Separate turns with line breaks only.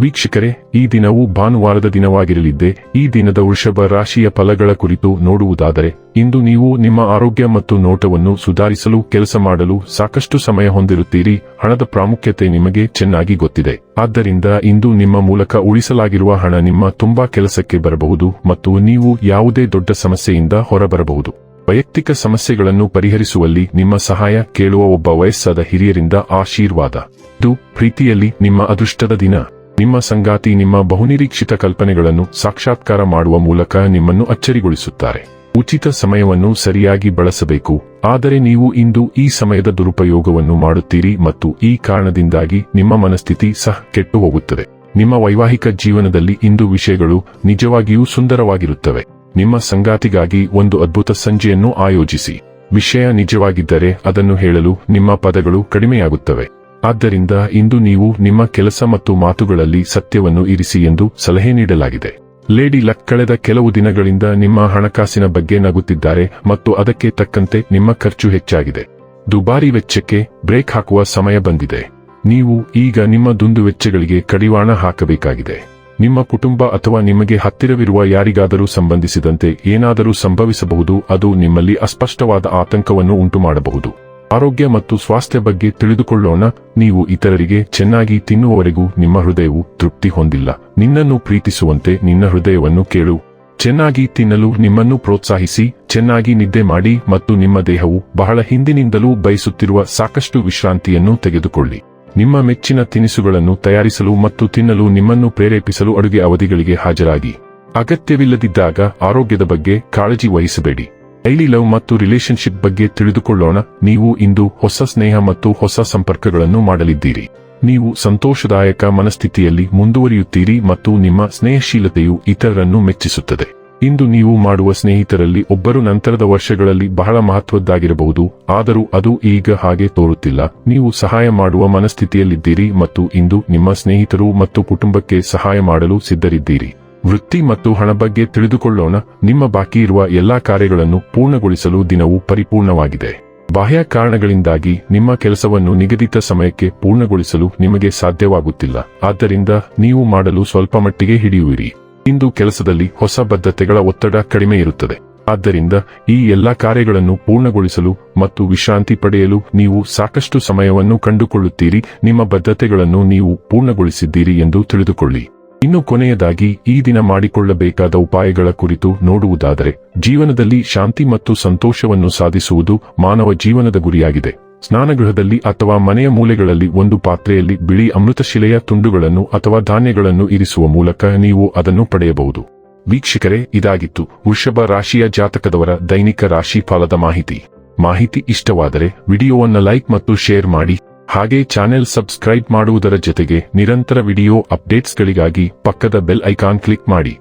ವೀಕ್ಷಕರೇ, ಈ ದಿನವು ಭಾನುವಾರದ ದಿನವಾಗಿರಲಿದ್ದೆ, ಈ ದಿನದ ವೃಷಭ ರಾಶಿಯ ಫಲಗಳ ಕುರಿತು ನೋಡುವುದಾದರೆ, ಇಂದು ನೀವು ನಿಮ್ಮ ಆರೋಗ್ಯ ಮತ್ತು ನೋಟವನ್ನು ಸುಧಾರಿಸಲು, ಕೆಲಸ ಮಾಡಲು ಸಾಕಷ್ಟು ಸಮಯ ಹೊಂದಿರುತ್ತೀರಿ, ಹಣದ ಪ್ರಾಮುಖ್ಯತೆ ನಿಮಗೆ ಚೆನ್ನಾಗಿ ಗೊತ್ತಿದೆ. ಆದ್ದರಿಂದ ಇಂದು ನಿಮ್ಮ ಮೂಲಕ ಉಳಿಸಲಾಗಿರುವ ಹಣ ನಿಮ್ಮ ತುಂಬಾ ಕೆಲಸಕ್ಕೆ ಬರಬಹುದು ಮತ್ತು ನೀವು ಯಾವುದೇ ದೊಡ್ಡ ಸಮಸ್ಯೆಯಿಂದ ಹೊರಬರಬಹುದು. ವೈಯಕ್ತಿಕ ಸಮಸ್ಯೆಗಳನ್ನು ಪರಿಹರಿಸುವಲ್ಲಿ ನಿಮ್ಮ ಸಹಾಯ ಕೇಳುವ ಒಬ್ಬ ವಯಸ್ಸಾದ ಹಿರಿಯರಿಂದ ಆಶೀರ್ವಾದ. ಇದು ಪ್ರೀತಿಯಲ್ಲಿ ನಿಮ್ಮ ಅದೃಷ್ಟದ ದಿನ. ನಿಮ್ಮ ಸಂಗಾತಿ ನಿಮ್ಮ ಬಹುನಿರೀಕ್ಷಿತ ಕಲ್ಪನೆಗಳನ್ನು ಸಾಕ್ಷಾತ್ಕಾರ ಮಾಡುವ ಮೂಲಕ ನಿಮ್ಮನ್ನು ಅಚ್ಚರಿಗೊಳಿಸುತ್ತಾರೆ. ಉಚಿತ ಸಮಯವನ್ನು ಸರಿಯಾಗಿ ಬಳಸಬೇಕು. ಆದರೆ ನೀವು ಇಂದು ಈ ಸಮಯದ ದುರುಪಯೋಗವನ್ನು ಮಾಡುತ್ತೀರಿ ಮತ್ತು ಈ ಕಾರಣದಿಂದಾಗಿ ನಿಮ್ಮ ಮನಸ್ಥಿತಿ ಸಹ ಕೆಟ್ಟು ಹೋಗುತ್ತದೆ ನಿಮ್ಮ ವೈವಾಹಿಕ ಜೀವನದಲ್ಲಿ ಇಂದು ವಿಷಯಗಳು ನಿಜವಾಗಿಯೂ ಸುಂದರವಾಗಿರುತ್ತವೆ. ನಿಮ್ಮ ಸಂಗಾತಿಗಾಗಿ ಒಂದು ಅದ್ಭುತ ಸಂಜೆಯನ್ನು ಆಯೋಜಿಸಿ. ವಿಷಯ ನಿಜವಾಗಿದ್ದರೆ ಅದನ್ನು ಹೇಳಲು ನಿಮ್ಮ ಪದಗಳು ಕಡಿಮೆಯಾಗುತ್ತವೆ. ಆದ್ದರಿಂದ ಇಂದು ನೀವು ನಿಮ್ಮ ಕೆಲಸ ಮತ್ತು ಮಾತುಗಳಲ್ಲಿ ಸತ್ಯವನ್ನು ಇರಿಸಿ ಎಂದು ಸಲಹೆ ನೀಡಲಾಗಿದೆ. ಲೇಡಿ ಲಕ್ ಕಳೆದ ಕೆಲವು ದಿನಗಳಿಂದ ನಿಮ್ಮ ಹಣಕಾಸಿನ ಬಗ್ಗೆ ನಗುತ್ತಿದ್ದಾರೆ ಮತ್ತು ಅದಕ್ಕೆ ತಕ್ಕಂತೆ ನಿಮ್ಮ ಖರ್ಚು ಹೆಚ್ಚಾಗಿದೆ. ದುಬಾರಿ ವೆಚ್ಚಕ್ಕೆ ಬ್ರೇಕ್ ಹಾಕುವ ಸಮಯ ಬಂದಿದೆ. ನೀವು ಈಗ ನಿಮ್ಮ ದುಂದು ವೆಚ್ಚಗಳಿಗೆ ಕಡಿವಾಣ ಹಾಕಬೇಕಾಗಿದೆ. ನಿಮ್ಮ ಕುಟುಂಬ ಅಥವಾ ನಿಮಗೆ ಹತ್ತಿರವಿರುವ ಯಾರಿಗಾದರೂ ಸಂಬಂಧಿಸಿದಂತೆ ಏನಾದರೂ ಸಂಭವಿಸಬಹುದು, ಅದು ನಿಮ್ಮಲ್ಲಿ ಅಸ್ಪಷ್ಟವಾದ ಆತಂಕವನ್ನು ಉಂಟುಮಾಡಬಹುದು. ಆರೋಗ್ಯ ಮತ್ತು ಸ್ವಾಸ್ಥ್ಯ ಬಗ್ಗೆ ತಿಳಿದುಕೊಳ್ಳೋಣ, ನೀವು ಇತರರಿಗೆ ಚೆನ್ನಾಗಿ ತಿನ್ನುವವರೆಗೂ ನಿಮ್ಮ ಹೃದಯವು ತೃಪ್ತಿ ಹೊಂದಿಲ್ಲ. ನಿನ್ನನ್ನು ಪ್ರೀತಿಸುವಂತೆ ನಿನ್ನ ಹೃದಯವನ್ನು ಕೇಳು. ಚೆನ್ನಾಗಿ ತಿನ್ನಲು ನಿಮ್ಮನ್ನು ಪ್ರೋತ್ಸಾಹಿಸಿ, ಚೆನ್ನಾಗಿ ನಿದ್ದೆ ಮಾಡಿ ಮತ್ತು ನಿಮ್ಮ ದೇಹವು ಬಹಳ ಹಿಂದಿನಿಂದಲೂ ಬಯಸುತ್ತಿರುವ ಸಾಕಷ್ಟು ವಿಶ್ರಾಂತಿಯನ್ನು ತೆಗೆದುಕೊಳ್ಳಿ. ನಿಮ್ಮ ಮೆಚ್ಚಿನ ತಿನಿಸುಗಳನ್ನು ತಯಾರಿಸಲು ಮತ್ತು ತಿನ್ನಲು ನಿಮ್ಮನ್ನು ಪ್ರೇರೇಪಿಸಲು ಅಡುಗೆ ಅವಧಿಗಳಿಗೆ ಹಾಜರಾಗಿ. ಅಗತ್ಯವಿಲ್ಲದಿದ್ದಾಗ ಆರೋಗ್ಯದ ಬಗ್ಗೆ ಕಾಳಜಿ ವಹಿಸಬೇಡಿ. ಡೈಲಿ ಲವ್ ಮತ್ತು ರಿಲೇಶನ್ಶಿಪ್ ಬಗ್ಗೆ ತಿಳಿದುಕೊಳ್ಳೋಣ. ನೀವು ಇಂದು ಹೊಸ ಸ್ನೇಹ ಮತ್ತು ಹೊಸ ಸಂಪರ್ಕಗಳನ್ನು ಮಾಡಲಿದ್ದೀರಿ. ನೀವು ಸಂತೋಷದಾಯಕ ಮನಸ್ಥಿತಿಯಲ್ಲಿ ಮುಂದುವರಿಯುತ್ತೀರಿ ಮತ್ತು ನಿಮ್ಮ ಸ್ನೇಹಶೀಲತೆಯು ಇತರರನ್ನು ಮೆಚ್ಚಿಸುತ್ತದೆ. ಇಂದು ನೀವು ಮಾಡುವ ಸ್ನೇಹಿತರಲ್ಲಿ ಒಬ್ಬರು ನಂತರದ ವರ್ಷಗಳಲ್ಲಿ ಬಹಳ ಮಹತ್ವದ್ದಾಗಿರಬಹುದು, ಆದರೂ ಅದು ಈಗ ಹಾಗೆ ತೋರುತ್ತಿಲ್ಲ. ನೀವು ಸಹಾಯ ಮಾಡುವ ಮನಸ್ಥಿತಿಯಲ್ಲಿದ್ದೀರಿ ಮತ್ತು ಇಂದು ನಿಮ್ಮ ಸ್ನೇಹಿತರು ಮತ್ತು ಕುಟುಂಬಕ್ಕೆ ಸಹಾಯ ಮಾಡಲು ಸಿದ್ಧರಿದ್ದೀರಿ. ವೃತ್ತಿ ಮತ್ತು ಹಣ ಬಗ್ಗೆ ತಿಳಿದುಕೊಳ್ಳೋಣ. ನಿಮ್ಮ ಬಾಕಿ ಇರುವ ಎಲ್ಲಾ ಕಾರ್ಯಗಳನ್ನು ಪೂರ್ಣಗೊಳಿಸಲು ದಿನವು ಪರಿಪೂರ್ಣವಾಗಿದೆ. ಬಾಹ್ಯ ಕಾರಣಗಳಿಂದಾಗಿ ನಿಮ್ಮ ಕೆಲಸವನ್ನು ನಿಗದಿತ ಸಮಯಕ್ಕೆ ಪೂರ್ಣಗೊಳಿಸಲು ನಿಮಗೆ ಸಾಧ್ಯವಾಗುತ್ತಿಲ್ಲ. ಆದ್ದರಿಂದ ನೀವು ಮಾಡಲು ಸ್ವಲ್ಪ ಮಟ್ಟಿಗೆ ಹಿಡಿಯುವಿರಿ. ಇಂದು ಕೆಲಸದಲ್ಲಿ ಹೊಸ ಬದ್ಧತೆಗಳ ಒತ್ತಡ ಕಡಿಮೆ ಇರುತ್ತದೆ. ಆದ್ದರಿಂದ ಈ ಎಲ್ಲಾ ಕಾರ್ಯಗಳನ್ನು ಪೂರ್ಣಗೊಳಿಸಲು ಮತ್ತು ವಿಶ್ರಾಂತಿ ಪಡೆಯಲು ನೀವು ಸಾಕಷ್ಟು ಸಮಯವನ್ನು ಕಂಡುಕೊಳ್ಳುತ್ತೀರಿ. ನಿಮ್ಮ ಬದ್ಧತೆಗಳನ್ನು ನೀವು ಪೂರ್ಣಗೊಳಿಸಿದ್ದೀರಿ ಎಂದು ತಿಳಿದುಕೊಳ್ಳಿ. ಇನ್ನು ಕೊನೆಯದಾಗಿ, ಈ ದಿನ ಮಾಡಿಕೊಳ್ಳಬೇಕಾದ ಉಪಾಯಗಳ ಕುರಿತು ನೋಡುವುದಾದರೆ, ಜೀವನದಲ್ಲಿ ಶಾಂತಿ ಮತ್ತು ಸಂತೋಷವನ್ನು ಸಾಧಿಸುವುದು ಮಾನವ ಜೀವನದ ಗುರಿಯಾಗಿದೆ. ಸ್ನಾನಗೃಹದಲ್ಲಿ ಅಥವಾ ಮನೆಯ ಮೂಲೆಗಳಲ್ಲಿ ಒಂದು ಪಾತ್ರೆಯಲ್ಲಿ ಬಿಳಿ ಅಮೃತಶಿಲೆಯ ತುಂಡುಗಳನ್ನು ಅಥವಾ ಧಾನ್ಯಗಳನ್ನು ಇರಿಸುವ ಮೂಲಕ ನೀವು ಅದನ್ನು ಪಡೆಯಬಹುದು. ವೀಕ್ಷಕರೇ, ಇದಾಗಿತ್ತು ವೃಷಭ ರಾಶಿಯ ಜಾತಕದವರ ದೈನಿಕ ರಾಶಿ ಫಲದ ಮಾಹಿತಿ. ಮಾಹಿತಿ ಇಷ್ಟವಾದರೆ ವಿಡಿಯೋವನ್ನು ಲೈಕ್ ಮತ್ತು ಶೇರ್ ಮಾಡಿ, ಹಾಗೆ ಚಾನೆಲ್ ಸಬ್ಸ್ಕ್ರೈಬ್ ಮಾಡುವುದರ ಜೊತೆಗೆ ನಿರಂತರ ವಿಡಿಯೋ ಅಪ್ಡೇಟ್ಸ್ಗಳಿಗಾಗಿ ಪಕ್ಕದ ಬೆಲ್ ಐಕಾನ್ ಕ್ಲಿಕ್ ಮಾಡಿ.